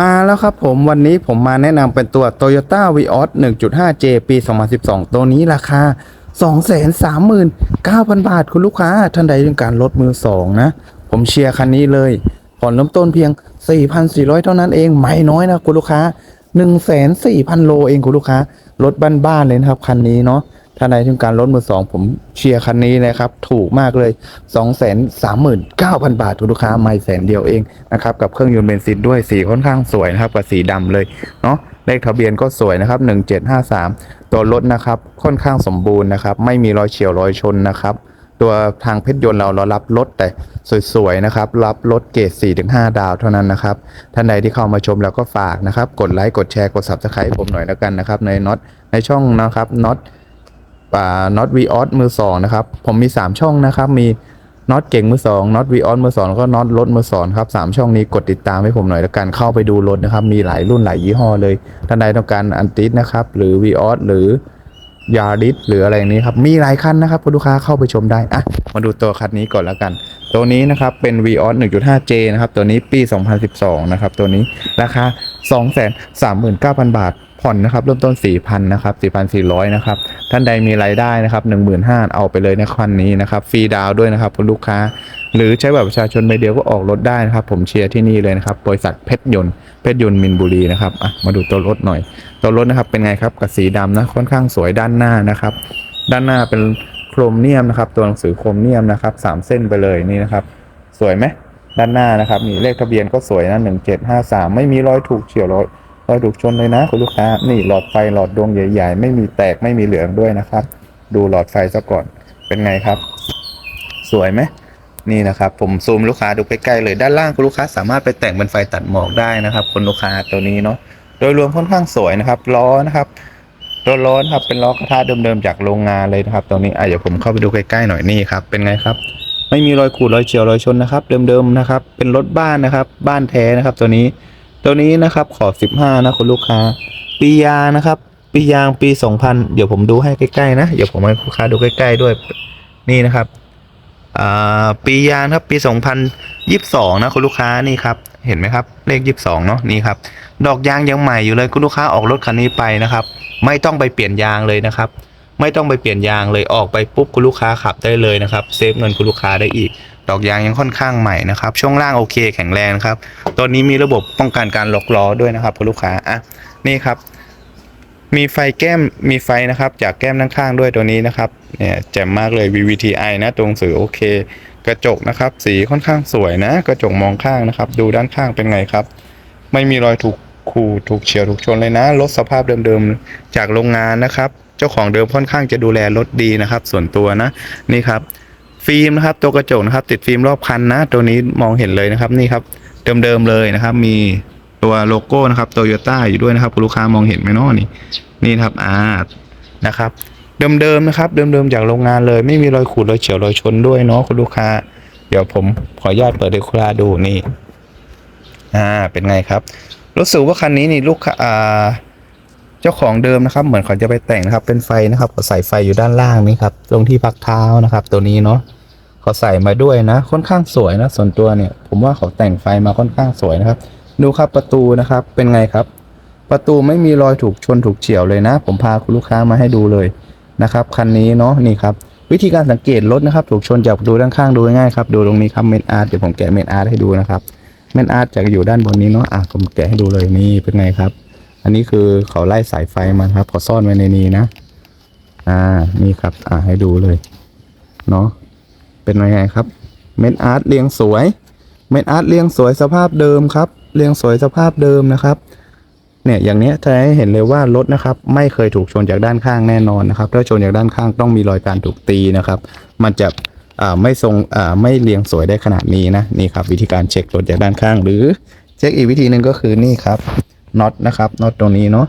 มาแล้วครับผมวันนี้ผมมาแนะนำเป็นตัว Toyota Vios 1.5J ปี 2012 ตัวนี้ราคา 239,000 บาทคุณลูกค้า ท่านใดต้องการรถมือสองนะ ผมเชียร์คันนี้เลย ผ่อนเริ่มต้นเพียง 4,400 เท่านั้นเอง ไม่น้อยนะคุณลูกค้า1,400,000 โลเองคุณลูกค้ารถบ้านๆเลยนะครับคันนี้เนาะ ท่านใดต้องการรถมือสองผมเชียร์คันนี้นะครับ ถูกมากเลย 239,000 บาทคุณลูกค้าไม่แสนเดียวเองนะครับกับเครื่องยนต์เบนซินด้วยสีค่อนข้างสวยนะครับกับสีดำเลยเนาะเลขทะเบียนก็สวยนะครับ 1753 ตัวรถนะครับค่อนข้างสมบูรณ์นะครับ ไม่มีรอยเฉียวรอยชนนะครับตัวทางเพชรยนต์เราเรารับรถแต่สวยๆนะครับ รับรถเกรด4-5 ดาวเท่านั้นนะครับ ท่านใดที่เข้ามาชมแล้วก็ฝากนะครับ กดไลค์กดแชร์กด subscribe ผมหน่อยแล้วกันนะครับ ในน็อตในช่องนะครับน็อต น็อตวีออสมือสองนะครับ ผมมี 3 ช่องนะครับ มีน็อตเก่งมือสองน็อตวีออสมือสองแล้วก็น็อตรถมือสองครับสามช่องนี้กดติดตามให้ผมหน่อยแล้วกันเข้าไปดูรถนะครับ มีหลายรุ่นหลายยี่ห้อเลยท่านใดต้องการอันติสนะครับ หรือวีออสหรือยาริสหรืออะไรนี้ครับ มีหลายคันนะครับคุณลูกค้าเข้าไปชมได้อะมาดูตัวคันนี้ก่อนแล้วกัน ตัวนี้นะครับเป็น v ีออส 1.5J นะครับ ตัวนี้ปี 2012 นะครับ ตัวนี้ราคา 239,000 บาท ผ่อนนะครับเริ่มต้น 4,000นะครับ4,400นะครับท่านใดมีรายได้นะครับ15,000เอาไปเลยในคันนี้นะครับฟรีดาวด้วยนะครับคุณลูกค้า หรือใช้แบบประชาชนใบเดียวก็ออกรถได้นะครับ ผมเชียร์ที่นี่เลยนะครับบริษัทเพชรยนต์เพชรยนต์มินบุรีนะครับอะมาดูตัวรถหน่อย ตัวรถนะครับเป็นไงครับกับสีดำนะค่อนข้างสวยด้านหน้านะครับ ด้านหน้าเป็นโครเมียมนะครับ ตัวหนังสือโครเมียมนะครับสามเส้นไปเลยนี่นะครับ สวยไหมด้านหน้านะครับนี่เลขทะเบียนก็สวยนะหนึ่งเจ็ดห้าสามไม่มีรอยถูกเฉียวรอย รอยถูกชนเลยนะคุณลูกค้า นี่หลอดไฟหลอดดวงใหญ่ ๆ ไม่มีแตกไม่มีเหลืองด้วยนะครับ ดูหลอดไฟซะก่อนเป็นไงครับ สวยไหมนี่นะครับ ผมซูมลูกค้าดูใกล้ๆเลยด้านล่างคุณลูกค้าสามารถไปแต่งเป็นไฟตัดหมอกได้นะครับคุณลูกค้าตัวนี้เนาะโดยรวมค่อนข้างสวยนะครับล้อนะครับตัวล้อนะครับเป็นล้อกระทะเดิมๆจากโรงงานเลยนะครับตรงนี้อะเดี๋ยวผมเข้าไปดูใกล้ๆหน่อยนี่ครับเป็นไงครับ ไม่มีรอยขูดรอยเฉียวรอยชนนะครับ เดิมๆนะครับ เป็นรถบ้านนะครับ บ้านแท้นะครับ ตัวนี้ ตัวนี้นะครับขอ 15 นะคุณลูกค้า ปียางนะครับ ปียางปี 2000 เดี๋ยวผมดูให้ใกล้ๆนะ เดี๋ยวผมให้ลูกค้าดูใกล้ ๆด้วย นี่นะครับปียางครับปี 2022 นะคุณลูกค้านี่ครับ เห็นไหมครับ เลข 22 เนาะนี่ครับ ดอกยางยังใหม่อยู่เลยคุณลูกค้าออกรถคันนี้ไปนะครับ ไม่ต้องไปเปลี่ยนยางเลยนะครับ ไม่ต้องไปเปลี่ยนยางเลยออกไปปุ๊บคุณลูกค้าขับได้เลยนะครับ เซฟเงินคุณลูกค้าได้อีก ดอกยางยังค่อนข้างใหม่นะครับช่วงล่างโอเคแข็งแรงครับตัวนี้มีระบบป้องกันการล็อกล้อด้วยนะครับคุณลูกค้าอะนี่ครับ มีไฟแก้มมีไฟนะครับ จากแก้มด้านข้างด้วยตัวนี้นะครับเนี่ยแจ่มมากเลย VVTi นะตรงสื่อโอเค กระจกนะครับ สีค่อนข้างสวยนะ กระจกมองข้างนะครับ ดูด้านข้างเป็นไงครับ ไม่มีรอยถูกขูดถูกเฉียวถูกชนเลยนะรถสภาพเดิมๆจากโรงงานนะครับ เจ้าของเดิมค่อนข้างจะดูแลรถดีนะครับ ส่วนตัวนะนี่ครับ ฟิล์มนะครับ ตัวกระจกนะครับ ติดฟิล์มรอบคันนะ ตัวนี้มองเห็นเลยนะครับนี่ครับเดิมๆเลยนะครับ มีตัวโลโก้นะครับโตโยต้าอยู่ด้วยนะครับ คุณลูกค้ามองเห็นไหมเนาะนี่ นี่ครับอ่านะครับ เดิมๆนะครับ เดิมๆจากโรงงานเลย ไม่มีรอยขูดรอยเฉียวรอยชนด้วยเนาะคุณลูกค้า เดี๋ยวผมขออนุญาตเปิดให้คุณลูกค้าดูนี่ อ่า เป็นไงครับรู้สึกว่าคันนี้นี่ลูกค้าอ่า เจ้าของเดิมนะครับ เหมือนเขาจะไปแต่งนะครับ เป็นไฟนะครับเขาใส่ไฟอยู่ด้านล่างนี่ครับตรงที่พักเท้านะครับ ตัวนี้เนาะเขาใส่มาด้วยนะ ค่อนข้างสวยนะ ส่วนตัวเนี่ย ผมว่าเขาแต่งไฟมาค่อนข้างสวยนะครับ ดูครับประตูนะครับ เป็นไงครับ ประตูไม่มีรอยถูกชนถูกเฉียวเลยนะ ผมพาคุณลูกค้ามาให้ดูเลยนะครับคันนี้เนาะนี่ครับวิธีการสังเกตรถนะครับ ถูกชนจากประตูด้านข้างดูง่ายๆครับดูตรงนี้ครับเมนอาร์ตเดี๋ยวผมแกะเมนอาร์ตให้ดูนะครับเมนอาร์ตจะอยู่ด้านบนนี้เนาะอะผมแกะให้ดูเลยนี่เป็นไงครับ อันนี้คือเขาไล่สายไฟมาครับเขาซ่อนไว้ในนี้นะ อ่า นี่ครับ อ่าให้ดูเลย เนาะ เป็นไงครับ เมนอาร์ตเรียงสวย เมนอาร์ตเรียงสวยสภาพเดิมครับ เรียงสวยสภาพเดิมนะครับ เนี่ย อย่างเนี้ยจะให้เห็นเลยว่ารถนะครับ ไม่เคยถูกชนจากด้านข้างแน่นอนนะครับ ถ้าชนจากด้านข้างต้องมีรอยการถูกตีนะครับ มันจะอ่าไม่ทรงอ่าไม่เรียงสวยได้ขนาดนี้นะ นี่ครับ วิธีการเช็ครถจากด้านข้าง หรือเช็คอีกวิธีหนึ่งก็คือนี่ครับ น็อตนะครับน็อตตรงนี้เนาะ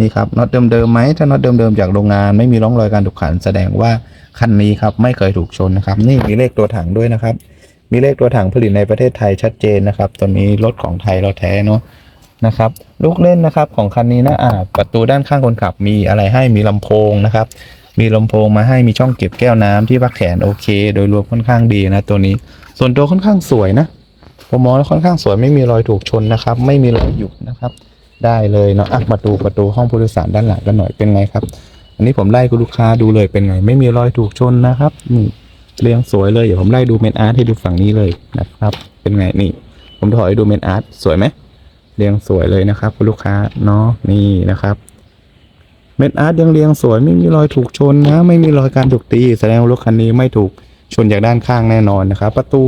นี่ครับน็อตเดิมๆไหมถ้าน็อตเดิมๆจากโรงงานไม่มีร่องรอยการถูกขันแสดงว่าคันนี้ครับไม่เคยถูกชนนะครับ นี่มีเลขตัวถังด้วยนะครับ มีเลขตัวถังผลิตในประเทศไทยชัดเจนนะครับตัวนี้รถของไทยเราแท้เนาะนะครับลูกเล่นนะครับของคันนี้นะอ่าประตูด้านข้างคนขับมีอะไรให้มีลำโพงนะครับ มีลำโพงมาให้มีช่องเก็บแก้วน้ำที่พักแขนโอเค โดยรวมค่อนข้างดีนะตัวนี้ ส่วนตัวค่อนข้างสวยนะผมมองแล้วค่อนข้างสวยไม่มีรอยถูกชนนะครับ ไม่มีรอยหยุบนะครับ ได้เลยเนาะอะมาดูประตูห้องผู้โดยสารด้านหลังกันหน่อยเป็นไงครับ อันนี้ผมไล่คุณลูกค้าดูเลยเป็นไง ไม่มีรอยถูกชนนะครับนี่เรียงสวยเลยเดี๋ยวผมไล่ดูเมนอาร์ตให้ดูฝั่งนี้เลยนะครับ เป็นไงนี่ ผมถอยดูเมนอาร์ตสวยไหมเรียงสวยเลยนะครับ คุณลูกค้าเนาะนี่นะครับเมนอาร์ตยังเรียงสวยไม่มีรอยถูกชนนะ ไม่มีรอยการถูกตี แสดงว่ารถคันนี้ไม่ถูกชนจากด้านข้างแน่นอนนะครับ ประตู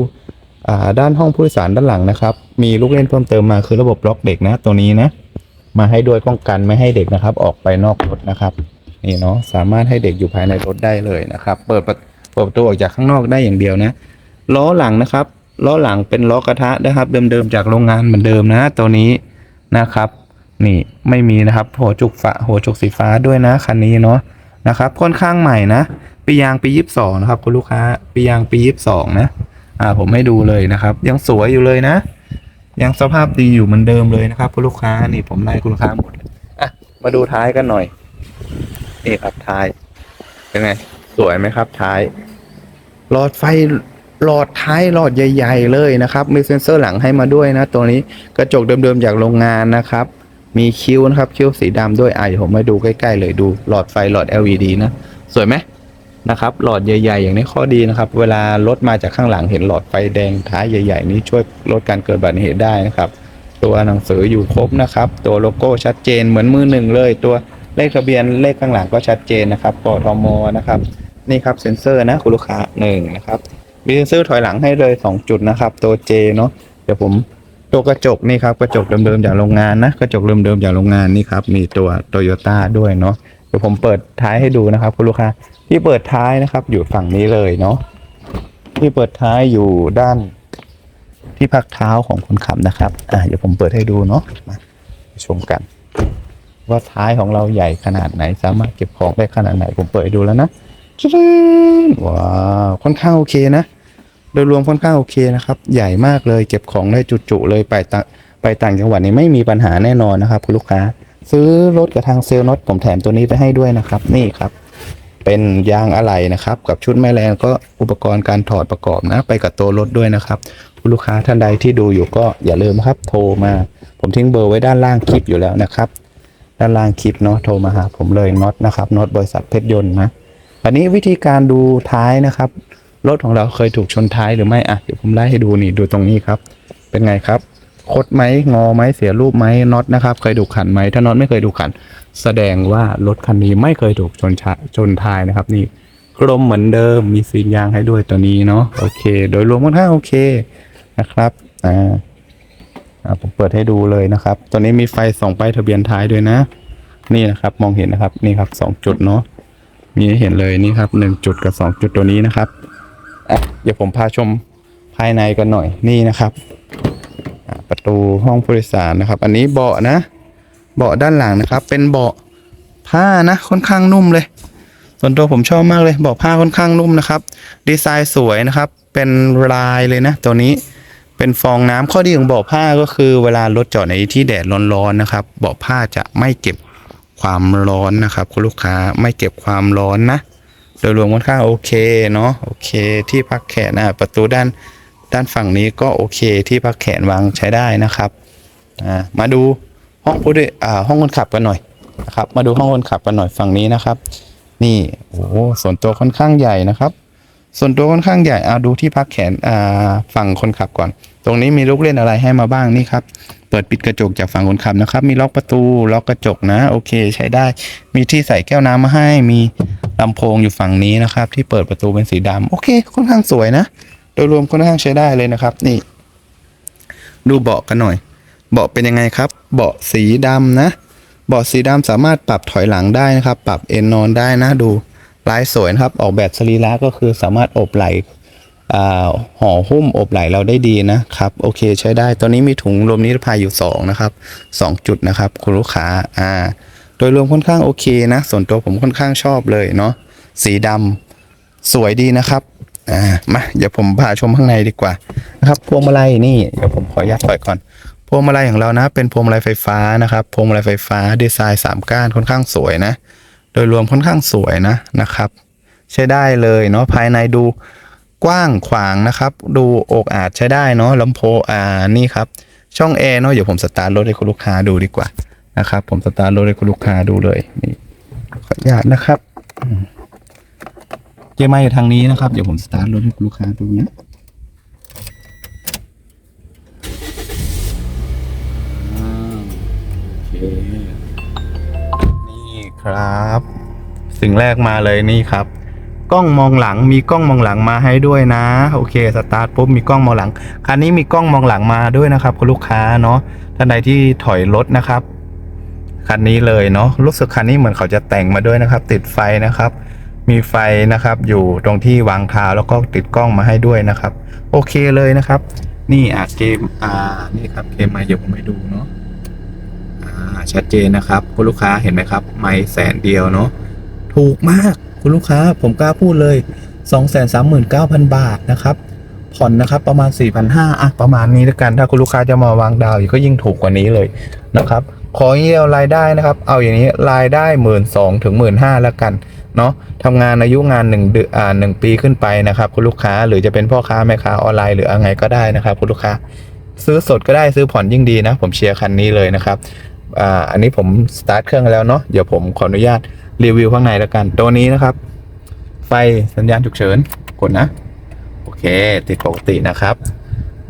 ด้านห้องผู้โดยสารด้านหลังนะครับ มีลูกเล่นเพิ่มเติมมาคือระบบล็อกเด็กนะตัวนี้นะ มาให้ด้วยป้องกันไม่ให้เด็กนะครับ ออกไปนอกรถนะครับนี่เนาะสามารถให้เด็กอยู่ภายในรถได้เลยนะครับ เปิดประเปิดประตูออกจากข้างนอกได้อย่างเดียวนะล้อหลังนะครับล้อหลังเป็นล้อกระทะนะครับ เดิมๆจากโรงงานเหมือนเดิมนะ ตัวนี้นะครับ นี่ไม่มีนะครับหัวจุกฝาหัวจุกสีฟ้าด้วยนะคันนี้เนาะนะครับค่อนข้างใหม่นะปียางปียี่สิบสองนะครับคุณลูกค้าปียางปียี่สิบสองนะอ่าผมให้ดูเลยนะครับ ยังสวยอยู่เลยนะ ยังสภาพดีอยู่เหมือนเดิมเลยนะครับคุณลูกค้านี่ผมไล่คุณลูกค้าหมดเลยอะมาดูท้ายกันหน่อยนี่ครับท้ายเป็นไง สวยไหมครับ ท้าย หลอดไฟหลอดท้ายหลอดใหญ่ ๆ เลยนะครับ มีเซ็นเซอร์หลังให้มาด้วยนะ ตัวนี้กระจกเดิมๆจากโรงงานนะครับ มีคิ้วนะครับคิ้วสีดำด้วยอะเดี๋ยวผมมาดูใกล้ ๆ เลยดูหลอดไฟหลอด LED นะ สวยไหม นะครับหลอดใหญ่ ๆ อย่างนี้ข้อดีนะครับ เวลารถมาจากข้างหลังเห็นหลอดไฟแดงท้ายใหญ่ ๆ นี้ช่วยลดการเกิดอุบัติเหตุได้นะครับ ตัวหนังสืออยู่ครบนะครับ ตัวโลโก้ชัดเจนเหมือนมือหนึ่งเลย ตัวเลขทะเบียนเลขข้างหลังก็ชัดเจนนะครับกทมนะครับนี่ครับเซ็นเซอร์นะคุณลูกค้าหนึ่งนะครับมีเซ็นเซอร์ถอยหลังให้เลย 2 จุดนะครับ ตัว J เนาะเดี๋ยวผมตัวกระจกนี่ครับกระจกเดิมๆจากโรงงานนะกระจกเดิมๆจากโรงงานนี่ครับมีตัวโตโยต้าด้วยเนาะเดี๋ยวผมเปิดท้ายให้ดูนะครับคุณลูกค้า ที่เปิดท้ายนะครับ อยู่ฝั่งนี้เลยเนาะที่เปิดท้ายอยู่ด้านที่พักเท้าของคนขับนะครับ อ่าเดี๋ยวผมเปิดให้ดูเนาะมาชมกัน ว่าท้ายของเราใหญ่ขนาดไหน สามารถเก็บของได้ขนาดไหนผมเปิดดูแล้วนะว้าวค่อนข้างโอเคนะ โดยรวมค่อนข้างโอเคนะครับ ใหญ่มากเลยเก็บของได้จุๆเลยไปต่างไปต่างจังหวัดนี่ไม่มีปัญหาแน่นอนนะครับ คุณลูกค้า ซื้อรถกับทางเซลล์น็อตผมแถมตัวนี้ไปให้ด้วยนะครับ นี่ครับ เป็นยางอะไหล่นะครับ กับชุดแม่แรงก็อุปกรณ์การถอดประกอบนะ ไปกับตัวรถด้วยนะครับคุณลูกค้าท่านใดที่ดูอยู่ก็อย่าลืมครับ โทรมา ผมทิ้งเบอร์ไว้ด้านล่างคลิปอยู่แล้วนะครับ ด้านล่างคลิปเนาะโทรมาหาผมเลยน็อตนะครับน็อตบริษัทเพชรยนต์นะอันนี้วิธีการดูท้ายนะครับรถของเราเคยถูกชนท้ายหรือไม่อะเดี๋ยวผมไล่ให้ดูนี่ดูตรงนี้ครับ เป็นไงครับคดไหมงอไหมเสียรูปไหมน็อตนะครับ เคยถูขันไหมถ้าน็อตไม่เคยถูขัน แสดงว่ารถคันนี้ไม่เคยถูกชนชะชนท้ายนะครับ นี่กลมเหมือนเดิมมีซีนยางให้ด้วยตัวนี้เนาะโอเค โดยรวมค่อนข้างโอเคนะครับอ่าผมเปิดให้ดูเลยนะครับตัวนี้มีไฟส่องป้ายทะเบียนท้ายด้วยนะ นี่นะครับมองเห็นนะครับนี่ครับสองจุดเนาะมีให้เห็นเลยนี่ครับหนึ่งจุดกับสองจุดตัวนี้นะครับเดี๋ยวผมพาชมภายในกันหน่อยนี่นะครับ ประตูห้องผู้โดยสารนะครับ อันนี้เบาะนะ เบาะด้านหลังนะครับ เป็นเบาะผ้านะค่อนข้างนุ่มเลย ส่วนตัวผมชอบมากเลยเบาะผ้าค่อนข้างนุ่มนะครับ ดีไซน์สวยนะครับ เป็นลายเลยนะ ตัวนี้เป็นฟองน้ำข้อดีของเบาะผ้าก็คือเวลารถจอดในที่แดดร้อนๆนะครับเบาะผ้าจะไม่เก็บความร้อนนะครับ คุณลูกค้าไม่เก็บความร้อนนะ โดยรวมค่อนข้างโอเคเนาะโอเคที่พักแขนนะประตูด้านด้านฝั่งนี้ก็โอเคที่พักแขนวางใช้ได้นะครับมาดู ห้องผู้โดยอ่าห้องคนขับกันหน่อยนะครับ มาดูห้องคนขับกันหน่อยฝั่งนี้นะครับ นี่โอ้ส่วนตัวค่อนข้างใหญ่นะครับ ส่วนตัวค่อนข้างใหญ่เอาดูที่พักแขนอ่าฝั่งคนขับก่อน ตรงนี้มีลูกเล่นอะไรให้มาบ้างนี่ครับเปิดปิดกระจกจากฝั่งคนขับนะครับ มีล็อกประตูล็อกกระจกนะโอเคใช้ได้ มีที่ใส่แก้วน้ำมาให้ มีลำโพงอยู่ฝั่งนี้นะครับ ที่เปิดประตูเป็นสีดำโอเคค่อนข้างสวยนะ โดยรวมค่อนข้างใช้ได้เลยนะครับ นี่ ดูเบาะกันหน่อย เบาะเป็นยังไงครับ เบาะสีดำนะเบาะสีดำสามารถปรับถอยหลังได้นะครับ ปรับเอนนอนได้นะดูลายสวยนะครับ ออกแบบสรีระก็คือสามารถอบไหลอ่าห่อหุ้มอบไหลเราได้ดีนะครับ โอเคใช้ได้ตอนนี้มีถุงลมนิรภัยอยู่สองนะครับสองจุดนะครับคุณลูกค้าอ่าโดยรวมค่อนข้างโอเคนะ ส่วนตัวผมค่อนข้างชอบเลยเนาะสีดำสวยดีนะครับอ่ามาเดี๋ยวผมพาชมข้างในดีกว่านะครับพวงมาลัยนี่เดี๋ยวผมขออนุญาตถอยก่อน พวงมาลัยของเรานะ เป็นพวงมาลัยไฟฟ้านะครับพวงมาลัยไฟฟ้าดีไซน์สามก้านค่อนข้างสวยนะ โดยรวมค่อนข้างสวยนะนะครับ ใช้ได้เลยเนาะภายในดูกว้างขวางนะครับ ดูอกอาจใช้ได้เนาะลำโพงอ่านี่ครับช่องแอร์เนาะเดี๋ยวผมสตาร์ทรถให้คุณลูกค้าดูดีกว่านะครับ ผมสตาร์ทรถให้คุณลูกค้าดูเลยนี่ขออนุญาตนะครับเกียมาอยู่ทางนี้นะครับ เดี๋ยวผมสตาร์ทรถให้คุณลูกค้าดูนะอ่าโอเค นี่ครับ สิ่งแรกมาเลยนี่ครับ กล้องมองหลังมีกล้องมองหลังมาให้ด้วยนะ โอเคสตาร์ทปุ๊บมีกล้องมองหลังคันนี้มีกล้องมองหลังมาด้วยนะครับคุณลูกค้าเนาะท่านใดที่ถอยรถนะครับคันนี้เลยเนาะรู้สึกคันนี้เหมือนเขาจะแต่งมาด้วยนะครับ ติดไฟนะครับ มีไฟนะครับ อยู่ตรงที่วางเท้าแล้วก็ติดกล้องมาให้ด้วยนะครับ โอเคเลยนะครับ นี่อะเกมอ่านี่ครับเกมมาเดี๋ยวผมให้ดูเนาะ ชัดเจนนะครับ คุณลูกค้าเห็นไหมครับ ไม่แสนเดียวเนาะถูกมากคุณลูกค้าผมกล้าพูดเลย 239,000 บาทนะครับ ผ่อนนะครับประมาณ 4,500อะประมาณนี้แล้วกันถ้าคุณลูกค้าจะมาวางดาวอีกก็ยิ่งถูกกว่านี้เลยนะครับ ขออย่างเดียวรายได้นะครับ เอาอย่างนี้รายได้1 2ื่นสองถึงหมื่นห้าแล้วกันเนาะทำงานอายุงาน1เดือนอ่าหนึ่งปีขึ้นไปนะครับคุณลูกค้าหรือจะเป็นพ่อค้าแม่ค้าออนไลน์หรืออะไรก็ได้นะครับคุณลูกค้าซื้อสดก็ได้ซื้อผ่อนยิ่งดีนะ ผมเชียร์คันนี้เลยนะครับ อ่าอันนี้ผมสตาร์ทเครื่องแล้วเนาะเดี๋ยวผมขออนุญาตรีวิวข้างในแล้วกัน ตัวนี้นะครับ ไฟสัญญาณฉุกเฉินกดนะ โอเค ติดปกตินะครับ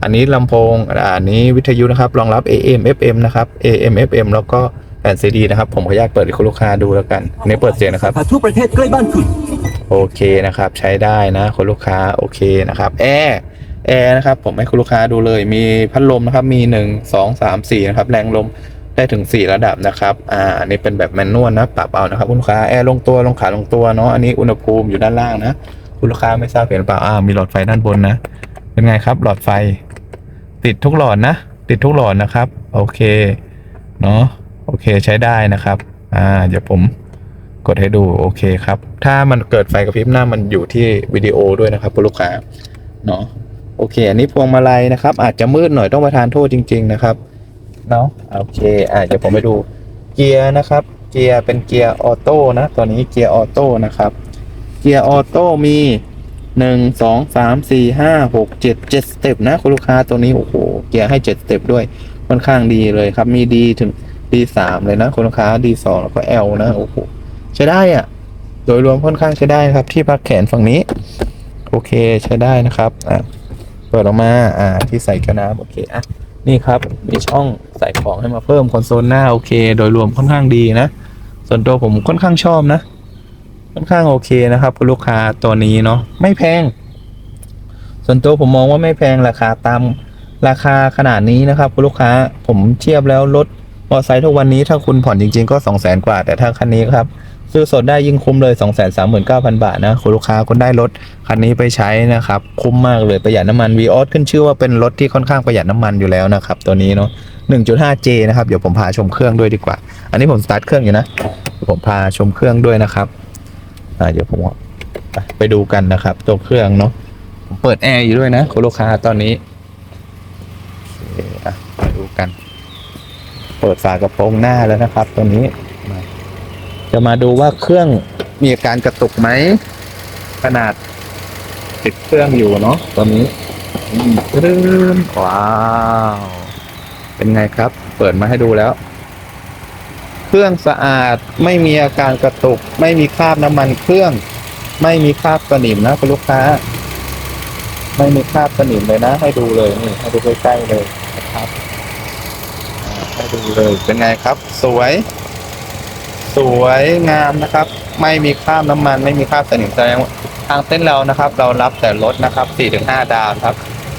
อันนี้ลำโพงอ่าอันนี้วิทยุนะครับ รองรับ AM FM นะครับ AM FM แล้วก็แผ่นซีดีนะครับ ผมขออนุญาตเปิดให้คุณลูกค้าดูแล้วกันอันนี้เปิดเสียงนะครับผ่านทั่วประเทศใกล้บ้านคุณโอเคนะครับ ใช้ได้นะคุณลูกค้าโอเคนะครับแอร์แอร์นะครับ ผมให้คุณลูกค้าดูเลย มีพัดลมนะครับ มีหนึ่งสองสามสี่นะครับ แรงลม ได้ถึงสี่ระดับนะครับ อ่า อันนี้เป็นแบบแมนนวลนะ ปรับเอานะครับคุณลูกค้า แอร์ลงตัว ลงขาลงตัวเนาะ อันนี้อุณหภูมิอยู่ด้านล่างนะ คุณลูกค้าไม่ทราบเห็นเปล่า อ่า มีหลอดไฟด้านบนนะ เป็นไงครับ หลอดไฟ ติดทุกหลอดนะ ติดทุกหลอดนะครับ โอเค เนาะ โอเค ใช้ได้นะครับ อ่า เดี๋ยวผมกดให้ดู โอเคครับ ถ้ามันเกิดไฟกระพริบหน้ามันอยู่ที่วิดีโอด้วยนะครับคุณลูกค้า เนาะ โอเค อันนี้พวงมาลัยนะครับ อาจจะมืดหน่อยต้องประทานโทษจริง ๆ นะครับ เนาะโอเคอ่าเดี๋ยวผมไปดูเกียร์นะครับ เกียร์เป็นเกียร์ออโต้นะตัวนี้เกียร์ออโต้นะครับ เกียร์ออโต้มีหนึ่งสองสามสี่ห้าหกเจ็ดเจ็ดสเต็ปนะคุณลูกค้าตัวนี้โอ้โหเกียร์ให้เจ็ดสเต็ปด้วยค่อนข้างดีเลยครับ มีดีถึงดีสามเลยนะคุณลูกค้าดีสองแล้วก็ L นะโอ้โหใช้ได้อะ โดยรวมค่อนข้างใช้ได้ครับ ที่พักแขนฝั่งนี้ โอเคใช้ได้นะครับอะเปิดออกมาอ่าที่ใส่กระน้ำโอเคอะนี่ครับมีช่อง ใส่ของให้มาเพิ่มคอนโซลหน้าโอเค โดยรวมค่อนข้างดีนะ ส่วนตัวผมค่อนข้างชอบนะ ค่อนข้างโอเคนะครับคุณลูกค้าตัวนี้เนาะไม่แพง ส่วนตัวผมมองว่าไม่แพงราคาตามราคาขนาดนี้นะครับคุณลูกค้าผมเทียบแล้วรถมอเตอร์ไซค์ทุกวันนี้ถ้าคุณผ่อนจริง ๆก็ 2 0 0 0 0 0 กว่า แต่ถ้าคันนี้ครับซื้อสดได้ยิ่งคุ้มเลย 2 3 9 0 0 0 บาทนะคุณลูกค้าคุณได้รถคันนี้ไปใช้นะครับ คุ้มมากเลยประหยัดน้ำมัน v ีออสขึ้นชื่อว่าเป็นรถที่ค่อนข้างประหยัดน้ำมันอยู่แล้วนะครับ ตัวนี้เนาะ 1.5J นะครับ เดี๋ยวผมพาชมเครื่องด้วยดีกว่า อันนี้ผมสตาร์ทเครื่องอยู่นะเดี๋ยวผมพาชมเครื่องด้วยนะครับ อ่า เดี๋ยวผมไปดูกันนะครับ ตัวเครื่องเนาะ ผมเปิดแอร์อยู่ด้วยนะคุณลูกค้าตอนนี้โอเคอะไปดูกัน เปิดฝากระโปรงหน้าแล้วนะครับ ตัวนี้ จะมาดูว่าเครื่องมีอาการกระตุกไหม ขนาดติดเครื่องอยู่เนาะตอนนี้อืมตรึ้มว้าว เป็นไงครับ เปิดมาให้ดูแล้ว เครื่องสะอาดไม่มีอาการกระตุก ไม่มีคราบน้ำมันเครื่อง ไม่มีคราบสนิมนะคุณลูกค้า ไม่มีคราบสนิมเลยนะ ให้ดูเลยนี่ให้ดูใกล้ๆเลยนะครับให้ดูเลยเป็นไงครับ สวย สวยงามนะครับ ไม่มีคราบน้ำมัน ไม่มีคราบสนิมแสดงว่าทางเต้นเรานะครับ เรารับแต่รถนะครับ4-5ดาวครับ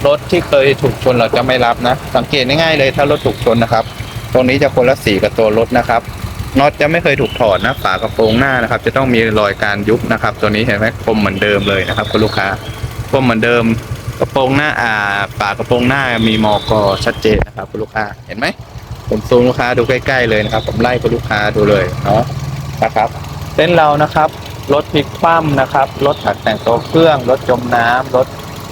รถที่เคยถูกชนเราจะไม่รับนะ สังเกตง่ายๆเลยถ้ารถถูกชนนะครับ ตรงนี้จะคนละสีกับตัวรถนะครับน็อตจะไม่เคยถูกถอดนะฝากระโปรงหน้านะครับ จะต้องมีรอยการยุบนะครับ ตัวนี้เห็นไหมคมเหมือนเดิมเลยนะครับคุณลูกค้าคมเหมือนเดิมกระโปรงหน้าอ่าฝากระโปรงหน้ามีมอกอชัดเจนนะครับคุณลูกค้าเห็นไหมผมซูมลูกค้าดูใกล้ๆเลยนะครับ ผมไล่คุณลูกค้าดูเลยเนาะนะครับเต้นเรานะครับรถพลิกคว่ำนะครับรถถัดแต่งตัวเครื่องรถจมน้ำรถ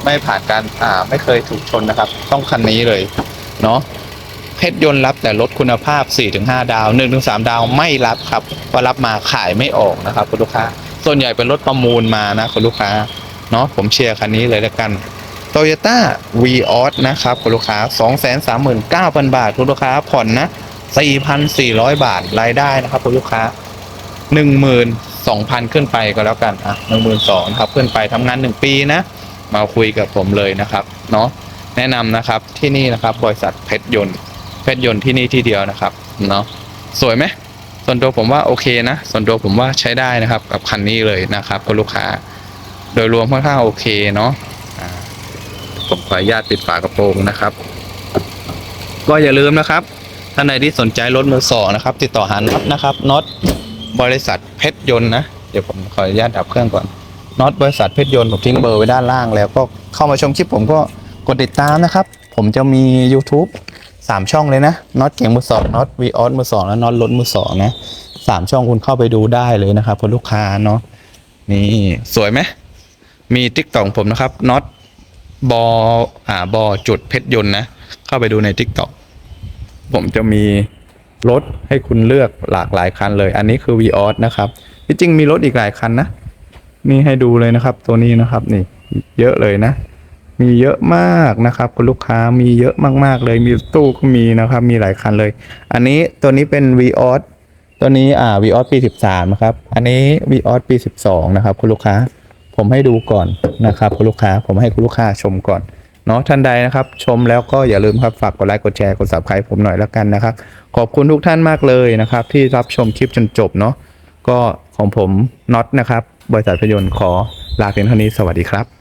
ไม่ผ่านการอ่าไม่เคยถูกชนนะครับ ต้องคันนี้เลยเนาะเพชรยนต์รับแต่ลดคุณภาพ 4-5 ดาว 1-3 ดาวไม่รับครับพราะรับมาขายไม่ออกนะครับคุณลูกค้า ส่วนใหญ่เป็นรถประมูลมานะคุณลูกค้าเนาะผมเชียร์คันนี้เลยแล้วกัน Toyota v ีออนะครับคุณลูกค้า 239,000 บาทคุณลูกค้าผ่อนนะ 4,400 บาทรายได้นะครับคุณลูกค้า 12,000 ขึ้นไปก็แล้วกันอะ12,000ครับขึ้นไปทำงาน 1 ปีนะ มาคุยกับผมเลยนะครับเนาะแนะนำนะครับที่นี่นะครับบริษัทเพชรยนต์เพชรยนต์ที่นี่ที่เดียวนะครับเนาะสวยไหมส่วนตัวผมว่าโอเคนะ ส่วนตัวผมว่าใช้ได้นะครับ กับคันนี้เลยนะครับคุณลูกค้า โดยรวมค่อนข้างโอเคเนาะผมขออนุญาตปิดฝากระโปรงนะครับ ก็อย่าลืมนะครับท่านใดที่สนใจรถมือสองนะครับ ติดต่อหาน็อตนะครับน็อตบริษัทเพชรยนต์นะ เดี๋ยวผมขออนุญาตดับเครื่องก่อน น็อตบริษัทเพชรยนต์ผมทิ้งเบอร์ไว้ด้านล่างแล้วก็เข้ามาชมคลิปผมก็กดติดตามนะครับ ผมจะมี YouTube สามช่องเลยนะน็อตเก่งมือสองน็อตวีออสมือสองและน็อตรถมือสองนะสามช่องคุณเข้าไปดูได้เลยนะครับคุณลูกค้าเนาะนี่สวยไหมมีติ๊กต็อกผมนะครับน็อตบออ่าบอจุดเพชรยนต์นะ เข้าไปดูในติ๊กต็อกผมจะมีรถให้คุณเลือกหลากหลายคันเลย อันนี้คือ v ีออสนะครับที่จริงมีรถอีกหลายคันนะ นี่ให้ดูเลยนะครับ ตัวนี้นะครับนี่เยอะเลยนะ มีเยอะมากนะครับ คุณลูกค้ามีเยอะมากๆเลย มีตู้ก็มีนะครับ มีหลายคันเลย อันนี้ตัวนี้เป็น v ีออสตัวนี้อ่า v ีออสปี13นะครับ อันนี้ v ีออสปี12นะครับ คุณลูกค้า ผมให้ดูก่อนนะครับ คุณลูกค้า ผมให้คุณลูกค้าชมก่อนเนาะท่านใดนะครับ ชมแล้วก็อย่าลืมครับฝากกดไลค์กดแชร์กด subscribe ผมหน่อยแล้วกันนะครับ ขอบคุณทุกท่านมากเลยนะครับ ที่รับชมคลิปจนจบเนาะก็ของผมน็อตนะครับ บริษัทพยนต์ขอลาเพียงเท่านี้สวัสดีครับ